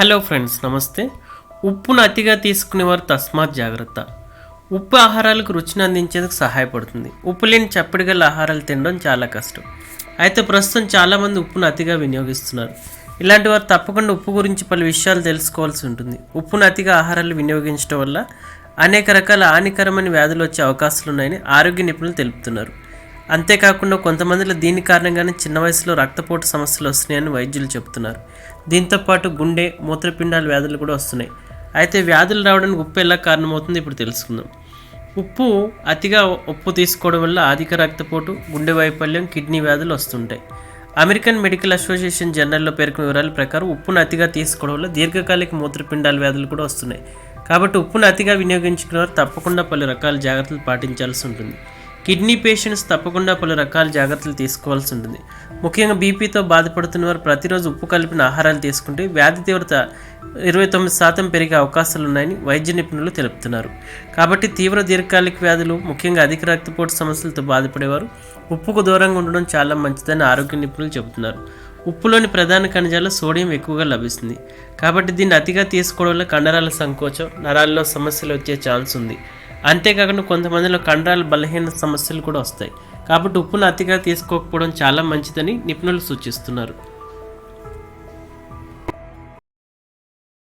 Hello friends నమస్తే. ఉప్పును అతిగా తీసుకునేవారు తస్మాత్ జాగ్రత్త. ఉప్పు ఆహారాలకు రుచిని అందించేందుకు సహాయపడుతుంది. ఉప్పు లేని చప్పటి గల ఆహారాలు తినడం చాలా కష్టం. అయితే ప్రస్తుతం చాలామంది ఉప్పును అతిగా వినియోగిస్తున్నారు. ఇలాంటి వారు తప్పకుండా ఉప్పు గురించి పలు విషయాలు తెలుసుకోవాల్సి ఉంటుంది. ఉప్పును అతిగా ఆహారాలు వినియోగించడం వల్ల అనేక రకాల హానికరమైన వ్యాధులు వచ్చే అవకాశాలు ఉన్నాయని ఆరోగ్య నిపుణులు తెలుపుతున్నారు. అంతేకాకుండా కొంతమందిలో దీని కారణంగానే చిన్న వయసులో రక్తపోటు సమస్యలు వస్తున్నాయని వైద్యులు చెబుతున్నారు. దీంతో పాటు గుండె మూత్రపిండాల వ్యాధులు కూడా వస్తున్నాయి. అయితే వ్యాధులు రావడానికి ఉప్పు ఎలా కారణమవుతుంది ఇప్పుడు తెలుసుకుందాం. ఉప్పు అతిగా ఉప్పు తీసుకోవడం వల్ల అధిక రక్తపోటు గుండె వైఫల్యం కిడ్నీ వ్యాధులు వస్తుంటాయి. అమెరికన్ మెడికల్ అసోసియేషన్ జర్నల్లో పేర్కొన్న వివరాల ప్రకారం ఉప్పును అతిగా తీసుకోవడం వల్ల దీర్ఘకాలిక మూత్రపిండాల వ్యాధులు కూడా వస్తున్నాయి. కాబట్టి ఉప్పును అతిగా వినియోగించుకున్న వారు తప్పకుండా పలు రకాల జాగ్రత్తలు పాటించాల్సి ఉంటుంది. కిడ్నీ పేషెంట్స్ తప్పకుండా పలు రకాల జాగ్రత్తలు తీసుకోవాల్సి ఉంటుంది. ముఖ్యంగా బీపీతో బాధపడుతున్న వారు ప్రతిరోజు ఉప్పు కలిపిన ఆహారాలు తీసుకుంటే వ్యాధి తీవ్రత ఇరవై తొమ్మిది శాతం పెరిగే అవకాశాలు ఉన్నాయని వైద్య నిపుణులు తెలుపుతున్నారు. కాబట్టి తీవ్ర దీర్ఘకాలిక వ్యాధులు ముఖ్యంగా అధిక రక్తపోటు సమస్యలతో బాధపడేవారు ఉప్పుకు దూరంగా ఉండడం చాలా మంచిదని ఆరోగ్య నిపుణులు చెబుతున్నారు. ఉప్పులోని ప్రధాన ఖనిజాలు సోడియం ఎక్కువగా లభిస్తుంది. కాబట్టి దీన్ని అతిగా తీసుకోవడం వల్ల కండరాల సంకోచం నరాల్లో సమస్యలు వచ్చే ఛాన్స్ ఉంది. అంతేకాకుండా కొంతమందిలో కండరాల బలహీన సమస్యలు కూడా వస్తాయి. కాబట్టి ఉప్పును అతిగా తీసుకోకపోవడం చాలా మంచిదని నిపుణులు సూచిస్తున్నారు.